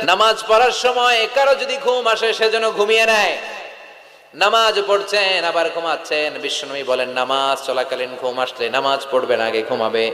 নামাজ পড়ার সময় কারও যদি ঘুম আসে সেজন্য ঘুমিয়ে নেয়। নামাজ পড়ছেন, আবার ঘুমাচ্ছেন। বিশ্বনবী বলেন, নামাজ চলাকালীন ঘুম আসলে নামাজ পড়বেন আগে ঘুমাবে।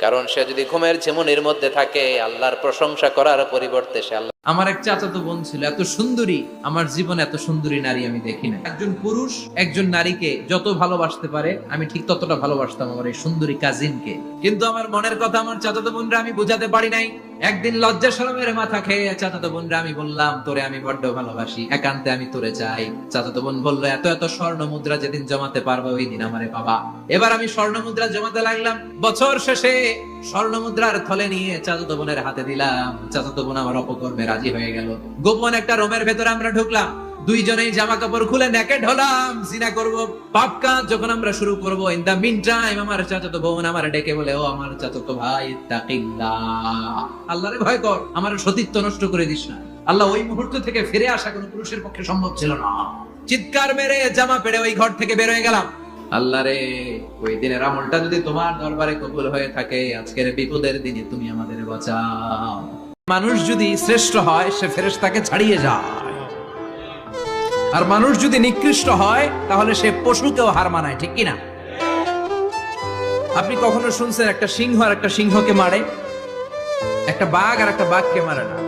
কারণ সে যদি ঘুমের ঝিমুনির মধ্যে থাকে, আল্লাহর প্রশংসা করার পরিবর্তে সে আল্লাহ আমার এক চাচাতো বোন ছিল, এত সুন্দরী। আমার জীবনে এত সুন্দরী নারী আমি দেখি না একজন পুরুষ, একজন নারীকে যত ভালোবাসতে পারে, আমি ঠিক ততটা ভালোবাসতাম আমার এই সুন্দরী কাজিনকে কিন্তু আমার মনের কথা আমার চাচাতো বোনরা আমি বোঝাতে পারি নাই। একদিন লজ্জা শরমের মাথা খেয়ে চাচাতো বোনরা আমি বললাম, তোরে আমি বড্ড ভালোবাসি, একান্তে আমি তোরে চাই। চাচাতো বোন বলল, এত এত স্বর্ণ মুদ্রা যেদিন জমাতে পারব ওই দিন আমারে বাবা এবার আমি স্বর্ণ মুদ্রা জমাতে লাগলাম। বছর শেষে থলে নিয়ে চাচাতো বোনের হাতে দিলাম। চাচাতো বোন আমার অপকর্মে রাজি হয়ে গেল। গোপন একটা ভেতরে আমরা ঢুকলাম। দুইজনেই জামা কাপড় খুলে করব পাপ কাজ, যখন আমরা শুরু করব ইন দা মিন টাইম আমার চাচাতো বোন আমার ডেকে বলে, ও আমার চাচাতো ভাই তাকিল্লাহ ভয় কর, আমার সতীত্ব নষ্ট করে দিস না। আল্লাহ ওই মুহূর্ত থেকে ফিরে আসা কোনো পুরুষের পক্ষে সম্ভব ছিল না। চিৎকার মেরে জামা পেড়ে ওই ঘর থেকে বের হয়ে গেলাম। আল্লাহ রে ওই দিনের আমলটা যদি তোমার দরবারে কবুল হয়ে থাকে, আজকের বিপদের দিনে তুমি আমাদের বাঁচাও। মানুষ যদি শ্রেষ্ঠ হয়, সে ফেরেশতাকে ছাড়িয়ে যায়। আর মানুষ যদি নিকৃষ্ট হয়, তাহলে সে পশুকেও হার মানায়, ঠিক কিনা? আপনি কখনো শুনছেন একটা সিংহ আর একটা সিংহকে মারে? একটা বাঘ আর একটা বাঘকে মারে না।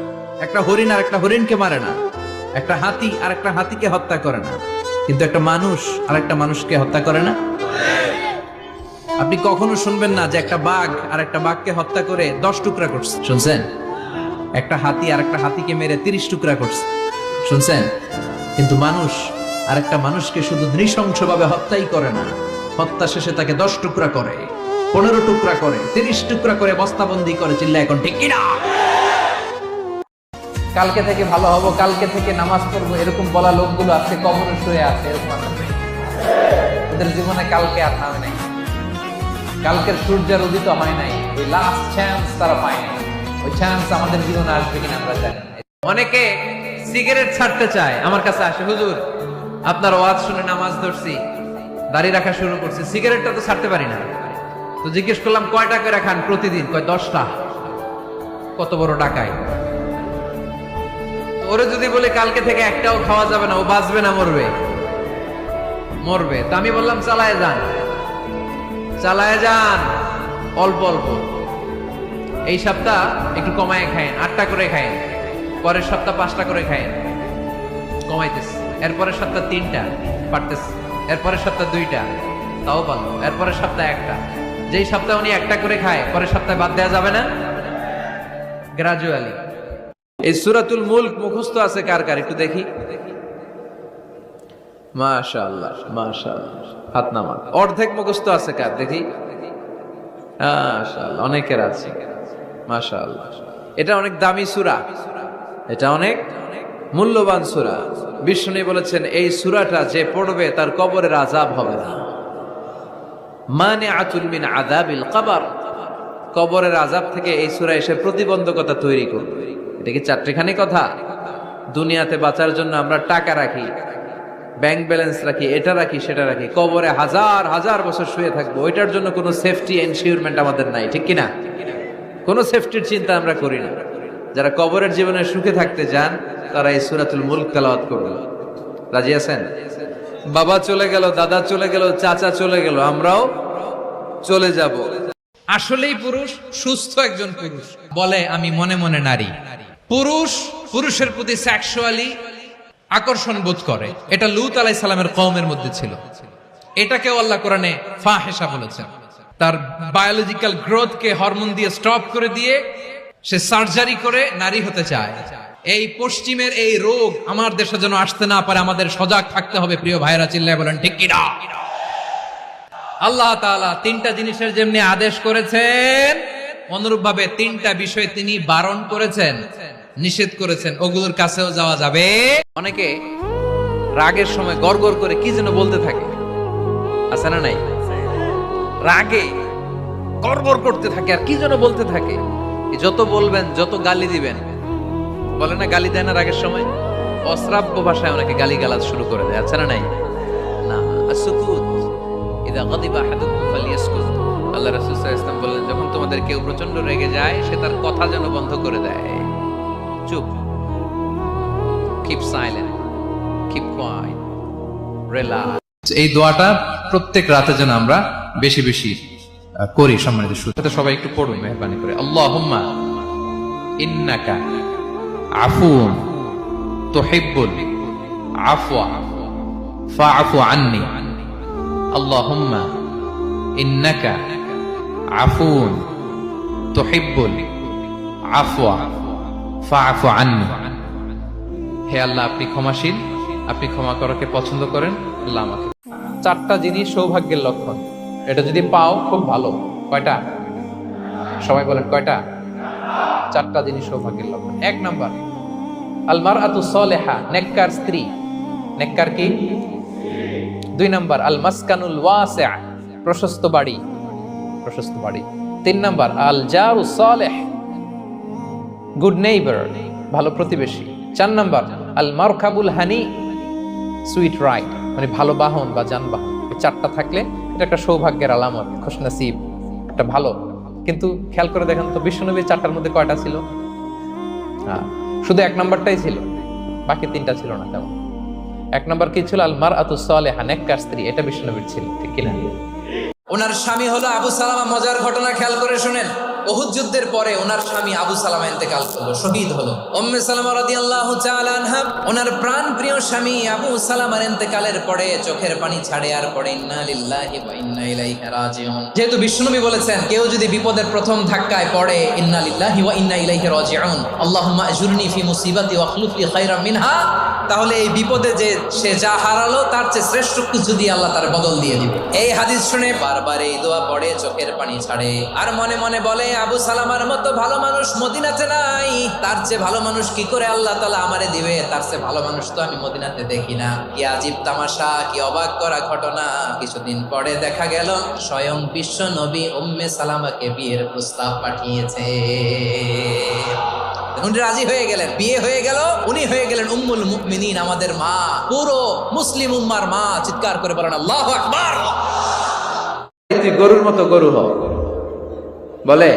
একটা হরিণ আর একটা হরিণকে মারে না। একটা হাতি আর একটা হাতিকে হত্যা করে না। কিন্তু একটা মানুষ আর একটা মানুষকে হত্যা করে না? আপনি কখনো শুনবেন না যে একটা বাঘ আর একটা বাঘকে হত্যা করে দশ টুকরা করছে? শুনছেন? একটা হাতি আর একটা হাতিকে মেরে তিরিশ টুকরা করছে। শুনছেন? কিন্তু মানুষ আর একটা মানুষকে শুধু নৃশংসভাবে হত্যাই করে না। হত্যা শেষে তাকে দশ টুকরা করে, পনেরো টুকরা করে, তিরিশ টুকরা করে বস্তাবন্দি করে চিল্লা এখন ঠিক কিনা? কালকে থেকে ভালো হব, কালকে থেকে নামাজ পড়ব, এরকম বলা লোকগুলো আজকে কবরে শুয়ে আছে, এরকম আছে। ওদের জীবনে কালকে আর নামে নাই। কালকের সূর্যের উদিত হয় নাই। ওই লাস্ট চান্স তারা পায় না ওই চান্স আমাদের জীবনে আসবে কিনা আমরা জানি অনেকে সিগারেট ছাড়তে চায়। আমার কাছে আসে, হুজুর, আপনার ওয়াজ শুনে নামাজ ধরছি, দাড়ি রাখা শুরু করছি সিগারেটটা তো ছাড়তে পারি না। তো জিজ্ঞেস করলাম, কয়টা করে খান প্রতিদিন? কয়, দশটা। কত বড় ডাকায় তো ওরে যদি বলে কালকে থেকে একটাও খাওয়া যাবে না, ও বাঁচবে না, মরবে। মরবে। তা আমি বললাম, চালায় যান। চালায় যান। অল্প অল্প। এই সপ্তাহ একটু কমায় খায়েন, আটটা করে খায়েন। পরের সপ্তাহ পাঁচটা করে খায়েন। কমাইতেছে। এরপরের সপ্তাহ তিনটা পারতেছে। এরপরের সপ্তাহ দুইটা, তাও ভালো। এরপরের সপ্তাহ একটা। যেই সপ্তাহে উনি একটা করে খায়, পরের সপ্তাহে বাদ দেওয়া যাবে না। গ্রাজুয়ালি এই সুরাতুল মুলক মুখস্থ আছে কার কার? একটু দেখি। মাশাআল্লাহ হাত অর্ধেক মুখস্থ আছে কার? দেখি। অনেকের আছে। এটা অনেক দামি সূরা। এটা অনেক মূল্যবান সূরা। বিষ্ণু বলেছেন, এই সূরাটা যে পড়বে তার কবরের আযাব হবে না। মানে আতুল মিন আযাবিল কবর। কবরের আযাব থেকে এই সূরা এসে প্রতিবন্ধকতা তৈরি করবে। এটা কি চারটিখানি কথা? দুনিয়াতে বাঁচার জন্য আমরা টাকা রাখি ব্যাংক ব্যালেন্স রাখি, এটা রাখি, সেটা রাখি, কবরে হাজার হাজার বছর শুয়ে থাকব, ওইটার জন্য কোনো সেফটি এনশিওরমেন্ট আমাদের নাই, ঠিক কিনা? কোনো সেফটির চিন্তা আমরা করি না। যারা কবরের জীবনে সুখে থাকতে চান তারা এই সুরাতুল মুলক তেলাওয়াত করবে রাজি আছেন? বাবা চলে গেল, দাদা চলে গেল, চাচা চলে গেল, আমরাও চলে যাব। আসলেই পুরুষ, সুস্থ একজন পুরুষ। বলে, আমি মনে মনে নারী। পুরুষ, পুরুষের প্রতি সেক্সুয়ালি আকর্ষণ বোধ করে। এটা লুত আলাই সালামের কওমের মধ্যে ছিল। এটাকেও আল্লাহ কোরআনে ফাহেসা বলেছেন। তার বায়োলজিক্যাল গ্রোথকে হরমোন দিয়ে স্টপ করে দিয়ে সে সার্জারি করে নারী হতে চায়। এই পশ্চিমের এই রোগ আমার দেশে যেন আসতে না পারে, আমাদের সজাগ থাকতে হবে, প্রিয় ভাইরা চিল্লায় বলেন, ঠিক কিনা? আল্লাহ তাআলা তিনটা জিনিসের যেমনি আদেশ করেছেন অনুরূপ ভাবে তিনটা বিষয় তিনি বারণ করেছেন, নিষেধ করেছেন। ওগুলোর কাছেও যাওয়া যাবে। অনেকে রাগের সময় গড়গড় করে কি যেন বলতে থাকে। আছে না নাই? রাগে গড়গড় করতে থাকে আর কি যেন বলতে থাকে। যত বলবেন, যত গালি দিবেন। বলে না গালি দেয় না রাগের সময়? অশ্রাব্য ভাষায় অনেকে গালি গালাজ শুরু করে দেয়। আছে না নাই? না আসুকুত ইদা গাদিবা আহাদুকুম ফালিয়াসকুত। আল্লাহ আলাইহি ওয়াসাল্লাম বললেন যখন তোমাদের কেউ প্রচণ্ড রেগে যায় সে তার কথা যেন বন্ধ করে দেয়। চুপ। Keep silent keep quiet relax এই দোয়াটা প্রত্যেক রাতে যেন আমরা বেশি বেশি করি সম্মানিত শ্রোতা। সবাই একটু পড়ুন মেহরবানি করে। আল্লাহুম্মা ইন্নাকা আফুন তুহিব্বুল আফওয়া ফাআফু আন্নি। আল্লাহুম্মা ইন্নাকা আফুন তুহিব্বুল আফওয়া, ফাআফু আন্নি। হে আল্লাহ, আপনি ক্ষমাশীল, আপনি ক্ষমা করাকে পছন্দ করেন, আল্লাহ আমাকে। চারটা জিনিস সৌভাগ্যের লক্ষণ। এটা যদি পাও, খুব ভালো। কয়টা? সবাই বলেন, কয়টা? চারটা জিনিস সৌভাগ্যের লক্ষণ। এক নাম্বার আলমার আতু সলেহা, নেককার স্ত্রী। নেককার কি? দুই নাম্বার আল মাসকানুল ওয়াসিআ, প্রশস্ত বাড়ি। প্রশস্ত বাড়ি। তিন নাম্বার আল জারু সালেহ গুড নেইবার ভালো প্রতিবেশী। চার নাম্বার আল মারখাবুল হানি সুইট রাইড মানে ভালো বাহন বা যানবাহন। চারটা থাকলে এটা একটা সৌভাগ্যের আলামত, খুশনসিব, একটা ভালো। কিন্তু খেয়াল করে দেখেন তো বিশ্বনবীর চারটার মধ্যে কয়টা ছিল? হ্যাঁ শুধু এক নাম্বারটাই ছিল, বাকি তিনটা ছিল না তেমন। এক নাম্বার কি ছিল? আল মার আতু সালেহা, নেককার স্ত্রী, এটা বিশ্বনবীর ছিল, ঠিক কিনা? ওনার স্বামী হলো আবু সালামা মজার ঘটনা খেয়াল করে শুনেন। ওহুদ যুদ্ধের পরে ওনার স্বামী আবু সালামা ইন্তেকাল করল, শহীদ হলো। উম্মে সালামা রাদিয়াল্লাহু তাআলা আনহা, ওনার প্রাণ প্রিয় স্বামী আবু সালামার ইন্তেকালের পরে চোখের পানি ছাড়ে আর পড়ে, ইন্না লিল্লাহি ওয়া ইন্না ইলাইহি রাজিউন। যেহেতু বিশ্বনবী বলেছেন, কেউ যদি বিপদের প্রথম ধাক্কায় পড়ে, ইন্না লিল্লাহি ওয়া ইন্না ইলাইহি রাজিউন। আল্লাহুম্মা আজুরনি ফি মুসিবাতি ওয়া খলুফ লি খায়রাম মিনহা। তাহলে এই বিপদে যে সে যা হারালো, তার চেয়ে শ্রেষ্ঠ কিছু দিয়ে আল্লাহ তার বদল দিয়ে দিবে। এই হাদিস শুনে বারবার এই দোয়া পড়ে, চোখের পানি ছাড়ে, আর মনে মনে বলে আবু সালামার মতো ভালো মানুষ মদিনাতে নাই। তার চেয়ে ভালো মানুষ কি করে আল্লাহ তালা আমারে দিবে? তার চেয়ে ভালো মানুষ তো আমি মদিনাতে দেখি না। কি আজীব তামাশা, কি অবাক করা ঘটনা। কিছুদিন পরে দেখা গেল, স্বয়ং বিশ্ব নবী উম্মে সালামাকে বিয়ের প্রস্তাব পাঠিয়েছে। রাজি হয়ে গেলেন, বিয়ে হয়ে গেল, উনি হয়ে গেলেন উম্মুল মুমিনিন, আমাদের মা, পুরো মুসলিম উম্মার মা। চিৎকার করে বলেন, আল্লাহ আকবার! গরুর মতো গরু হও। বলে?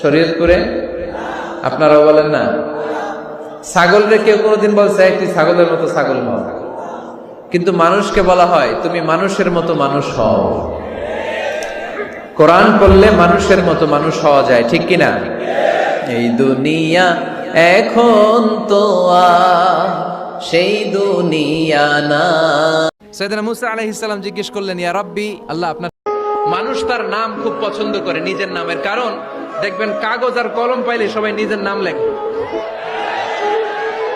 শরীয়তপুরে আপনারাও বলেন না। ছাগল রে কেউ কোনোদিন বলছে একটি ছাগলের মতো ছাগল হও কিন্তু মানুষকে বলা হয়, তুমি মানুষের মতো মানুষ হও। কোরআন পড়লে মানুষের মতো মানুষ হওয়া যায়, ঠিক কিনা এই দুনিয়া এখন তো সেই দুনিয়া না। সৈয়দনা মুসা আলাইহিস সালাম জিজ্ঞেস করলেন, ইয়া রাব্বি, আল্লাহ আপনার মানুষ তার নাম খুব পছন্দ করে নিজের নামের। কারণ, দেখবেন কাগজ আর কলম পাইলে সবাই নিজের নাম লেখে।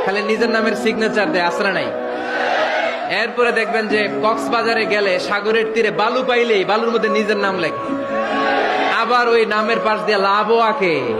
খালি নিজের নামের সিগনেচার দেয়, আশ্রা নাই। এরপরে দেখবেন যে কক্সবাজারে গেলে সাগরের তীরে বালু পাইলেই বালুর মধ্যে নিজের নাম লেখে। আবার ওই নামের পাশ দিয়ে লাভও আঁকে।